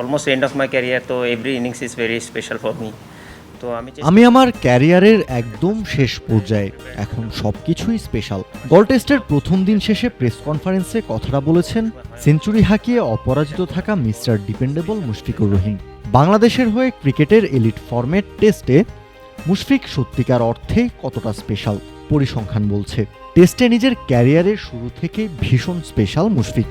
almost end of my career তো every innings is very special for me. তো আমি আমি আমার ক্যারিয়ারের একদম শেষ পর্যায়ে, এখন সবকিছুই স্পেশাল গল টেস্টের প্রথম দিন শেষে প্রেস কনফারেন্সে কথাটা বলেছেন সেঞ্চুরি হাঁকিয়ে অপরাজিত থাকা মিস্টার ডিপেন্ডেবল মুশফিকুর রহিম। বাংলাদেশের হয়ে ক্রিকেটের এলিট ফরম্যাট টেস্টে মুশফিক সত্যিকার অর্থে কতটা স্পেশাল পরিসংখ্যান বলছে। টেস্টে নিজের ক্যারিয়ারের শুরু থেকে ভীষণ স্পেশাল মুশফিক।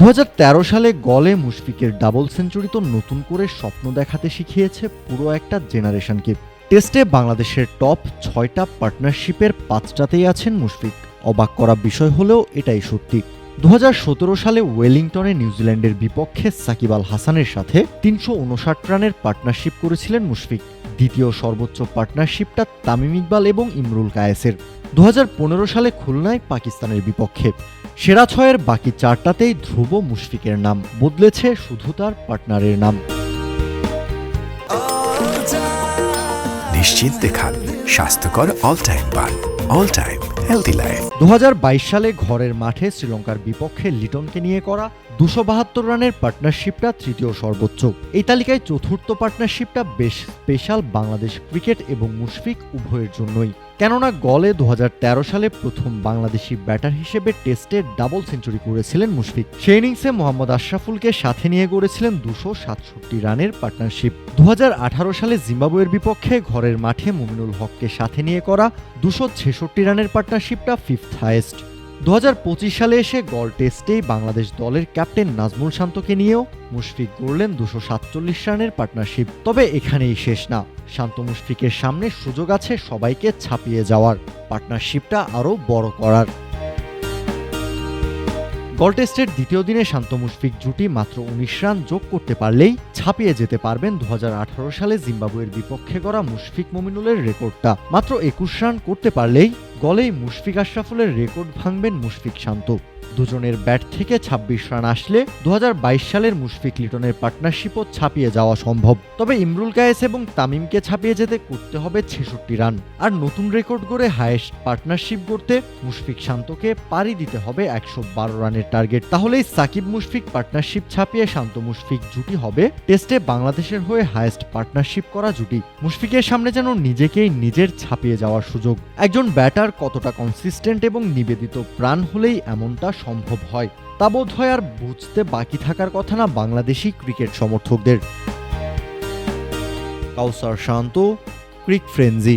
দু হাজার তেরো সালে গলে মুশফিকের ডাবল সেঞ্চুরি তো নতুন করে স্বপ্ন দেখাতে শিখিয়েছে পুরো একটা জেনারেশনকে টেস্টে বাংলাদেশের টপ ছয়টা পার্টনারশিপের পাঁচটাতেই আছেন মুশফিক। অবাক করা বিষয় হলেও এটাই সত্যি। দু হাজার সতেরো সালে ওয়েলিংটনে নিউজিল্যান্ডের বিপক্ষে সাকিব আল হাসানের সাথে তিনশো উনষাট রানের পার্টনারশিপ করেছিলেন মুশফিক। দ্বিতীয় সর্বোচ্চ পার্টনারশিপটা তামিম ইকবাল এবং ইমরুল কায়েসের। দু হাজার পনেরো সালে খুলনায় পাকিস্তানের বিপক্ষে। সেরা ছয়ের বাকি চারটাতেই ধ্রুব মুশফিকের নাম। বদলেছে শুধু তার পার্টনারের নাম। নিশ্চিন্তে খান। স্বাস্থ্যকর অল টাইম পান অল টাইম হেলদি লাইফ দু হাজার বাইশ সালে ঘরের মাঠে শ্রীলঙ্কার বিপক্ষে লিটনকে নিয়ে করা দুশো বাহাত্তর রানের পার্টনারশিপটা তৃতীয় সর্বোচ্চ। এই তালিকায় চতুর্থ পার্টনারশিপটা বেশ স্পেশাল বাংলাদেশ ক্রিকেট এবং মুশফিক উভয়ের জন্যই। কেননা গলে দু হাজার তেরো সালে প্রথম বাংলাদেশি ব্যাটার হিসেবে টেস্টে ডাবল সেঞ্চুরি করেছিলেন মুশফিক। সেই ইনিংসে মোহাম্মদ আশরাফুলকে সাথে নিয়ে গড়েছিলেন দুশো সাতষট্টি রানের পার্টনারশিপ। দু হাজার আঠারো সালে জিম্বাবুয়ের বিপক্ষে ঘরের মাঠে মুমিনুল হককে সাথে নিয়ে করা দুশো ছেষট্টি রানের পার্টনারশিপটা ফিফথ হায়েস্ট। দু হাজার পঁচিশ সালে এসে গল টেস্টেই বাংলাদেশ দলের ক্যাপ্টেন নাজমুল শান্তকে নিয়েও মুশফিক গড়লেন দুশো সাতচল্লিশ রানের পার্টনারশিপ। তবে এখানেই শেষ না। শান্ত মুশফিকের সামনে সুযোগ আছে সবাইকে ছাপিয়ে যাওয়ার। পার্টনারশিপটা আরও বড় করার। গল টেস্টের দ্বিতীয় দিনে শান্ত মুশফিক জুটি মাত্র উনিশ রান যোগ করতে পারলেই ছাপিয়ে যেতে পারবেন দু হাজার আঠারো সালে জিম্বাবুয়ের বিপক্ষে করা মুশফিক মমিনুলের রেকর্ডটা। মাত্র একুশ রান করতে পারলেই গলেই মুশফিক আশরাফুলের রেকর্ড ভাঙবেন মুশফিক শান্ত। দুজনের ব্যাট থেকে ২৬ রান আসলে দু হাজার বাইশ সালের মুশফিক লিটনের পার্টনারশিপও ছাপিয়ে যাওয়া সম্ভব। তবে ইমরুল কায়েস এবং তামিমকে ছাপিয়ে যেতে করতে হবে ছেষট্টি রান। আর নতুন রেকর্ড গড়ে হায়েস্ট পার্টনারশিপ গড়তে মুশফিক শান্তকে পাড়ি দিতে হবে একশো বারো রানের টার্গেট। তাহলেই সাকিব মুশফিক পার্টনারশিপ ছাপিয়ে শান্ত মুশফিক জুটি হবে। টেস্টে বাংলাদেশের হয়ে হায়েস্ট পার্টনারশিপ করা জুটি। মুশফিকের সামনে যেন নিজেকেই নিজের ছাপিয়ে যাওয়ার সুযোগ। একজন ব্যাটার কতটা কনসিস্টেন্ট এবং নিবেদিত প্রাণ হলেই এমনটা সম্ভব হয়, তা বোধ হয় আর বুঝতে বাকি থাকার কথা না বাংলাদেশি ক্রিকেট সমর্থকদের। কাউসার শান্ত, ক্রিক ফ্রেঞ্জি